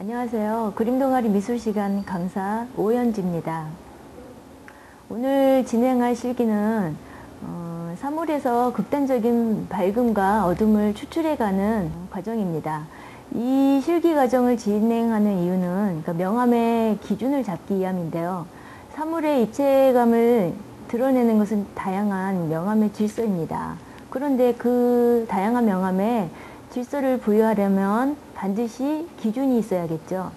안녕하세요. 그림동아리 미술시간 강사 오연지입니다. 오늘 진행할 실기는 어, 사물에서 극단적인 밝음과 어둠을 추출해가는 과정입니다. 이 실기 과정을 진행하는 이유는 그러니까 명암의 기준을 잡기 위함인데요. 사물의 입체감을 드러내는 것은 다양한 명암의 질서입니다. 그런데 그 다양한 명암에 질서를 부여하려면 반드시 기준이 있어야겠죠.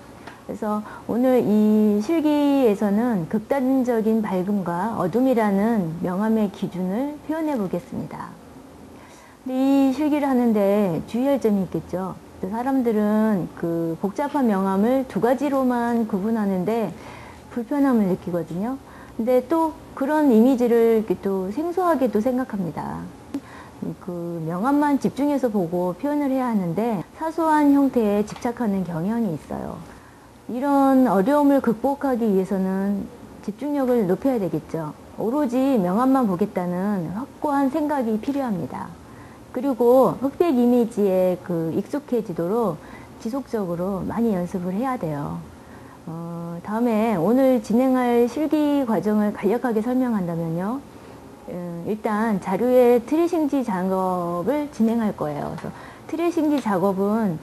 그래서 오늘 이 실기에서는 극단적인 밝음과 어둠이라는 명암의 기준을 표현해 보겠습니다. 이 실기를 하는데 주의할 점이 있겠죠. 사람들은 그 복잡한 명암을 두 가지로만 구분하는데 불편함을 느끼거든요. 근데 또 그런 이미지를 또 생소하게도 생각합니다. 그 명암만 집중해서 보고 표현을 해야 하는데 사소한 형태에 집착하는 경향이 있어요. 이런 어려움을 극복하기 위해서는 집중력을 높여야 되겠죠. 오로지 명암만 보겠다는 확고한 생각이 필요합니다. 그리고 흑백 이미지에 그 익숙해지도록 지속적으로 많이 연습을 해야 돼요. 어, 다음에 오늘 진행할 실기 과정을 간략하게 설명한다면요. 음, 일단 자료의 트레싱지 작업을 진행할 거예요. 그래서 트레싱지 작업은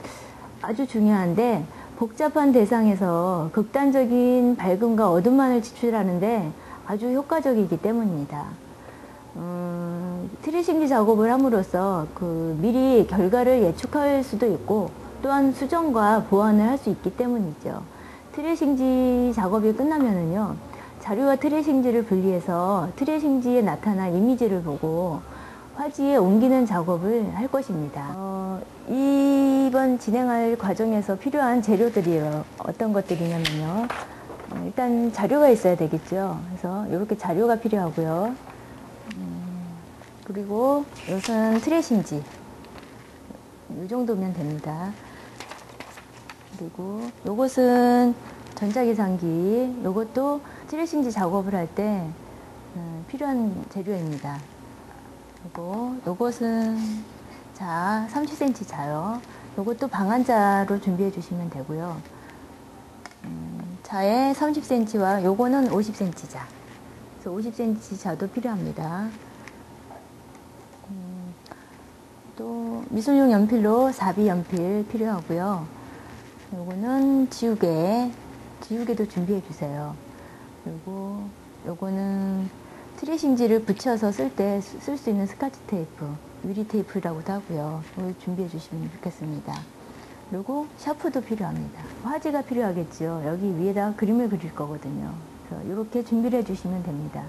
아주 중요한데 복잡한 대상에서 극단적인 밝음과 어둠만을 지출하는데 아주 효과적이기 때문입니다. 음, 트레싱지 작업을 함으로써 그 미리 결과를 예측할 수도 있고 또한 수정과 보완을 할 수 있기 때문이죠. 트레싱지 작업이 끝나면은요. 자료와 트레싱지를 분리해서 트레싱지에 나타난 이미지를 보고 화지에 옮기는 작업을 할 것입니다. 어, 이번 진행할 과정에서 필요한 재료들이 어떤 것들이냐면요. 어, 일단 자료가 있어야 되겠죠. 그래서 이렇게 자료가 필요하고요. 음, 그리고 이것은 트레싱지. 이 정도면 됩니다. 그리고 이것은 전자계산기. 이것도 트레싱지 작업을 할때 음, 필요한 재료입니다. 그리고 요것은 자 30cm 자요. 요것도 방한자로 준비해 주시면 되고요. 음, 자에 30cm와 요거는 50cm 자. 그래서 50cm 자도 필요합니다. 음, 또 미술용 연필로 사비 연필 필요하고요. 요거는 지우개, 지우개도 준비해 주세요. 그리고 요거는 트레싱지를 붙여서 쓸 때 쓸 수 있는 스카치 테이프, 유리 테이프라고도 하고요. 이걸 준비해 주시면 좋겠습니다. 그리고 샤프도 필요합니다. 화지가 필요하겠죠. 여기 위에다 그림을 그릴 거거든요. 그래서 이렇게 준비를 해 주시면 됩니다.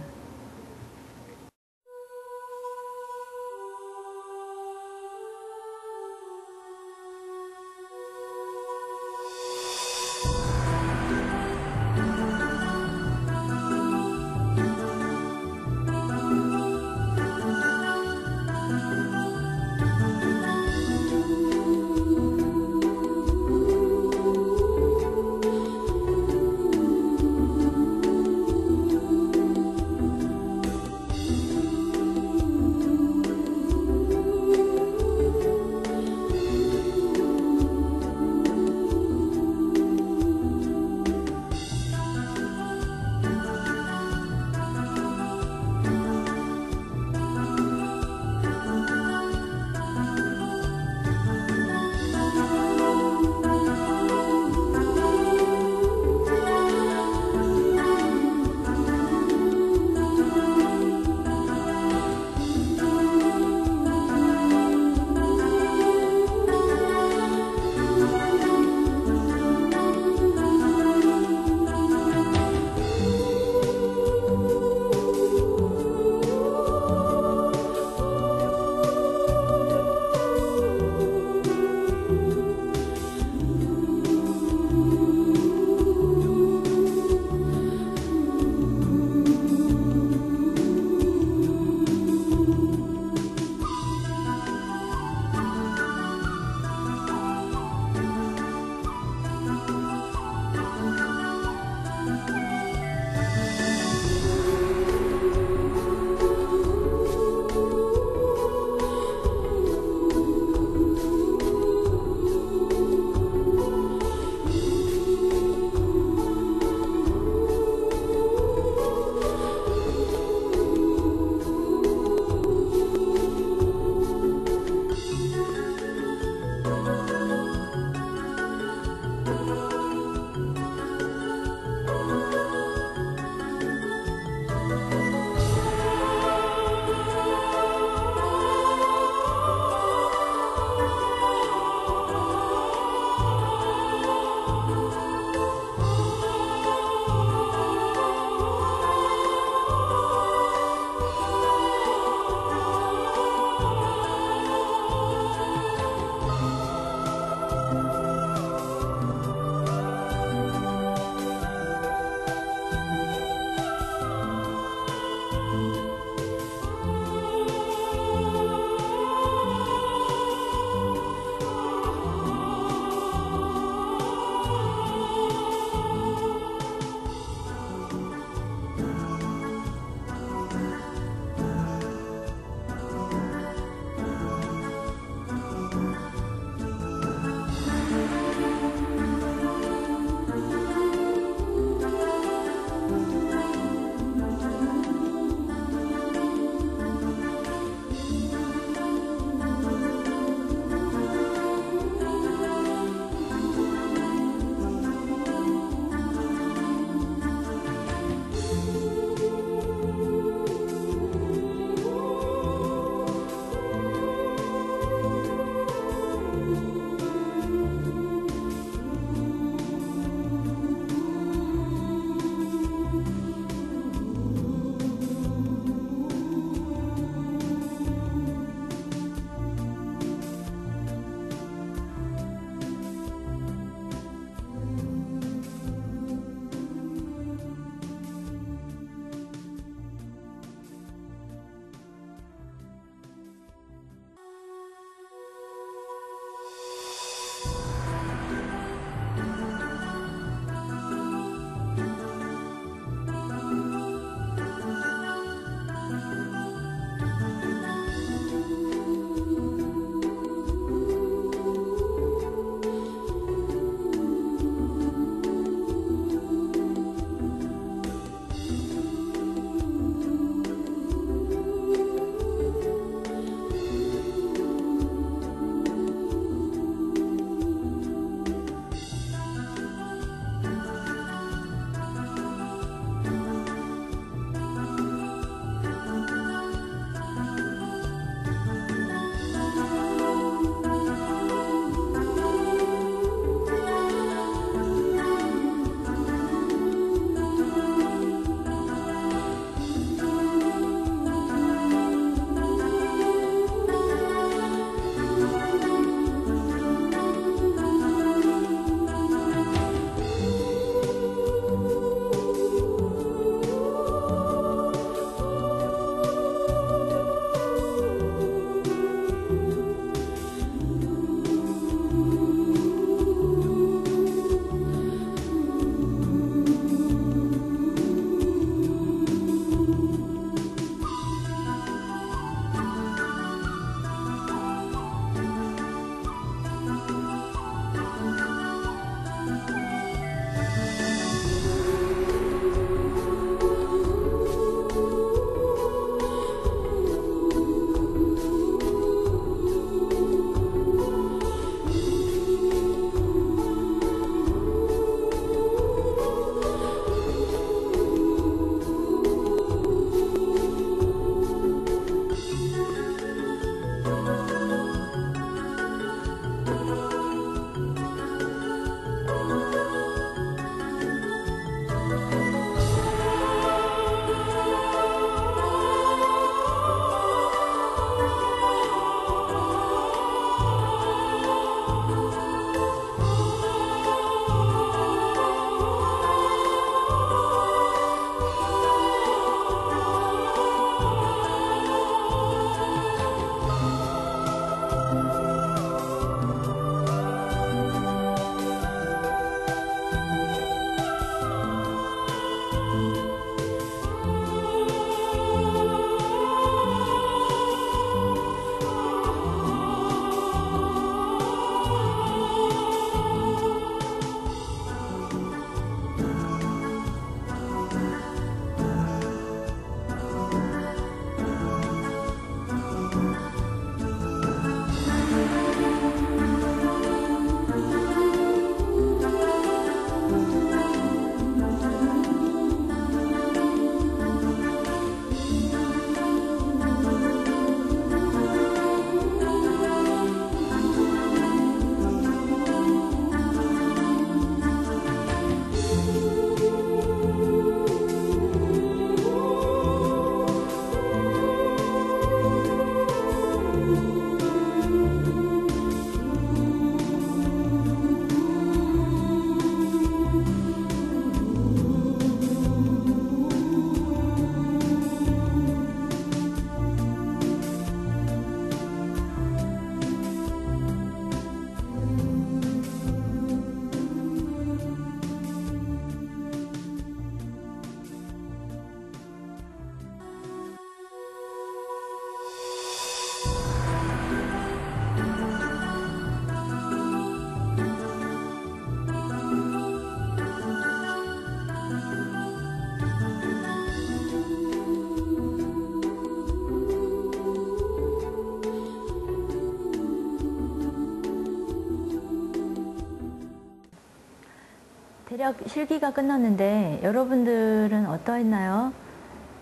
대략 실기가 끝났는데 여러분들은 어떠했나요?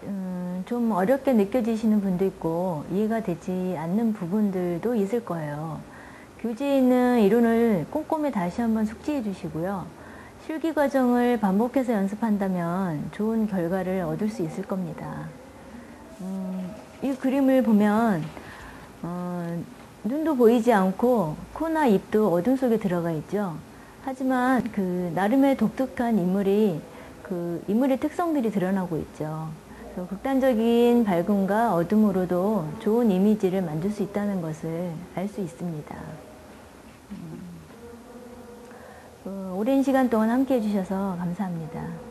음, 좀 어렵게 느껴지시는 분도 있고 이해가 되지 않는 부분들도 있을 거예요. 교재에 있는 이론을 꼼꼼히 다시 한번 숙지해 주시고요. 실기 과정을 반복해서 연습한다면 좋은 결과를 얻을 수 있을 겁니다. 음, 이 그림을 보면 어, 눈도 보이지 않고 코나 입도 어둠 속에 들어가 있죠. 하지만 그 나름의 독특한 인물이 그 인물의 특성들이 드러나고 있죠. 그래서 극단적인 밝음과 어둠으로도 좋은 이미지를 만들 수 있다는 것을 알 수 있습니다. 음, 어, 오랜 시간 동안 함께 해주셔서 감사합니다.